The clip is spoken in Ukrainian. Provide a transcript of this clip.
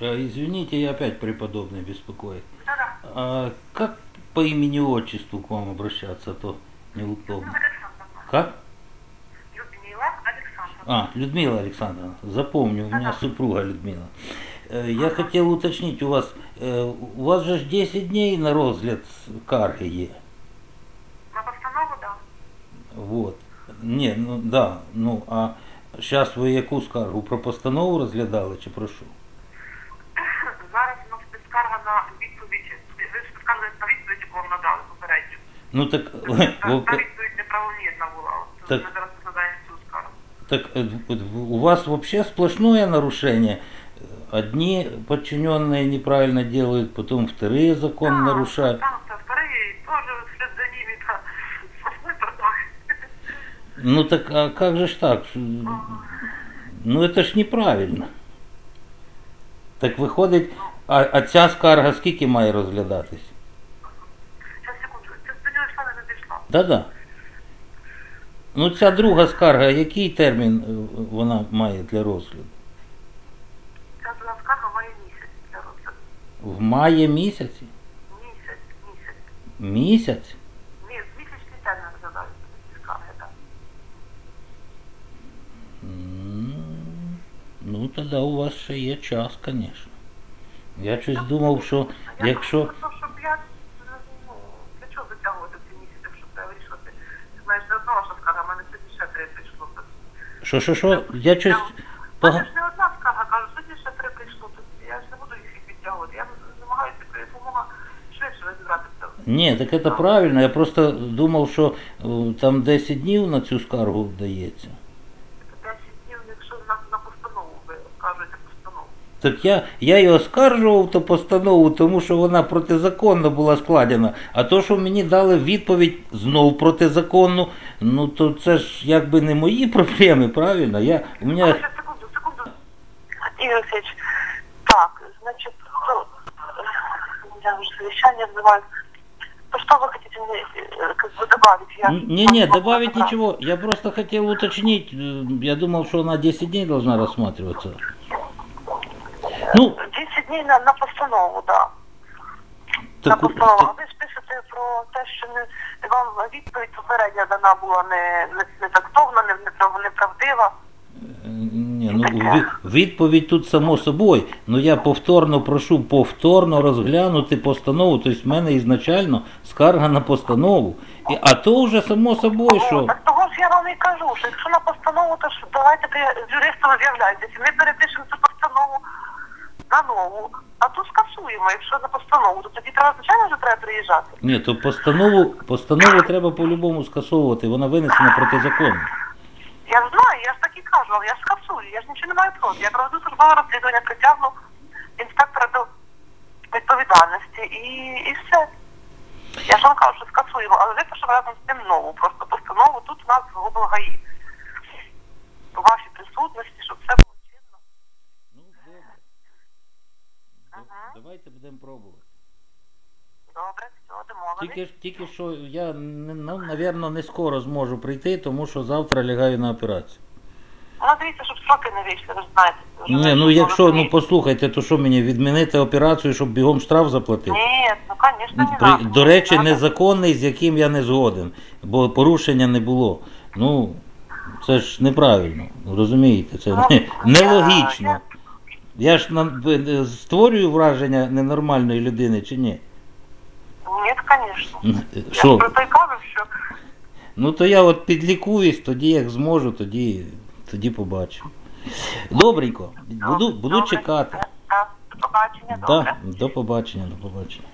А, Извините, я опять преподобный беспокоит. Да-да. А как по имени-отчеству к вам обращаться, а то неудобно. Как? Людмила Александровна. А, Людмила Александровна, запомню, у меня супруга Людмила. Э, Я хотел уточнить у вас, э, у вас же ж 10 дней на розгляд скарги є. На постанову, да. Вот. Ні, ну да, ну а зараз ви яку скаргу? Про постанову розглядали чи про що? Ну так, Та, ви- та відповідь неправомірна була. От Так. Ми зараз розглядаємо цю скаргу. так э, у вас вообще сплошное нарушение. Одни подчиненные неправильно делают, потом вторые закон Так, нарушают. Так, так, вторые тоже вслед за ними, да. Сплошной бардак. Ну так а как же ж так? Ну это ж неправильно. Так виходить, а, а ця скарга скільки має розглядатись? Да-да. Ну ця друга скарга, який термін е, вона має для розгляду? Ця була скарга має місяць для розгляду. В маї місяці? Місяць, місяць. Місяць? Ні, місячний термін ці скарги, так. Ну, тоді у вас ще є час, звісно. Я щось думав, що якщо. просто, щоб я, ну, для чого затягувати ці місяці, якщо треба вирішувати? Ти знаєш, не одна ваша скарга, в мене сьогодні ще три прийшло. Що, що, що? Я щось. Пога- ж не одна скарга, кажу, сьогодні ще три прийшло, то я ж не буду їх відтягувати. Я намагаюся якомога швидше розібратися. Ні, так це правильно. Я просто думав, що е, там 10 днів на цю скаргу дається. 10 днів, якщо на, на постанову ви скажете постанову. Так я, я її оскаржував ту постанову, тому що вона протизаконно була складена. А то, що мені дали відповідь знов протизаконну, ну то це ж якби не мої проблеми, правильно? Я, у мене А, сейчас, секунду, секунду. Игорь Алексеевич, так, значит, ну, э, я уже совещание называю. То что вы хотите мне э, как бы добавить? Я Не-не, могу добавить разобрать. ничего. Я просто хотел уточнить. э, Я думал, что она 10 дней должна рассматриваться. Ну, 10 дней на, на постанову, да. на так, постанову. А ви ж пишете про те, що не вам відповідь попередня дана була не, не, не тактовна, не, не, неправдива. ні, ну, ві- відповідь тут само собою. Ну я повторно прошу повторно розглянути постанову. Тобто в мене ізначально скарга на постанову. І, а то вже само собою, що. так того ж я вам і кажу, що якщо на постанову, то ж давайте з юристом з'являйтеся. Ми перепишемо цю постанову на нову, а то скасуємо. Якщо на постанову, то тоді треба, звичайно, вже треба приїжджати. Ні, то постанову, постанову треба по-любому скасовувати, вона винесена протизаконно. Я ж знаю, я ж так і кажу, але я ж скасую, я ж нічого не маю проти. Я проведу службове розслідування, притягну інспектора до відповідальності і, і все. Я ж вам кажу, що скасуємо, але ви випишемо разом з тим нову, просто постанову тут у нас в облгаї. У вашій присутності, щоб все було чинно. Ну, добре. Ага. Давайте будемо пробувати. Добре, все, домовились. Тільки, тільки що я, не- ну, напевно, не скоро зможу прийти, тому що завтра лягаю на операцію. Ну, дивіться, щоб сроки не вийшли, ви ж знаєте. вже ви ну якщо, ну послухайте, то що мені відмінити операцію, щоб бігом штраф заплатити? Ні, ну, звісно, не При, надо. до речі, Не надо. незаконний, з яким я не згоден, бо порушення не було. Ну, це ж неправильно, розумієте, це Ну, не, я- нелогічно. Я ж на- е, створюю враження ненормальної людини чи ні? Ні, звісно. Я Що? про те й кажу, що Ну то я от підлікуюсь, тоді як зможу, тоді, тоді побачу. Добренько, буду, буду Добре. чекати. Так, до побачення, Да, до побачення, до побачення.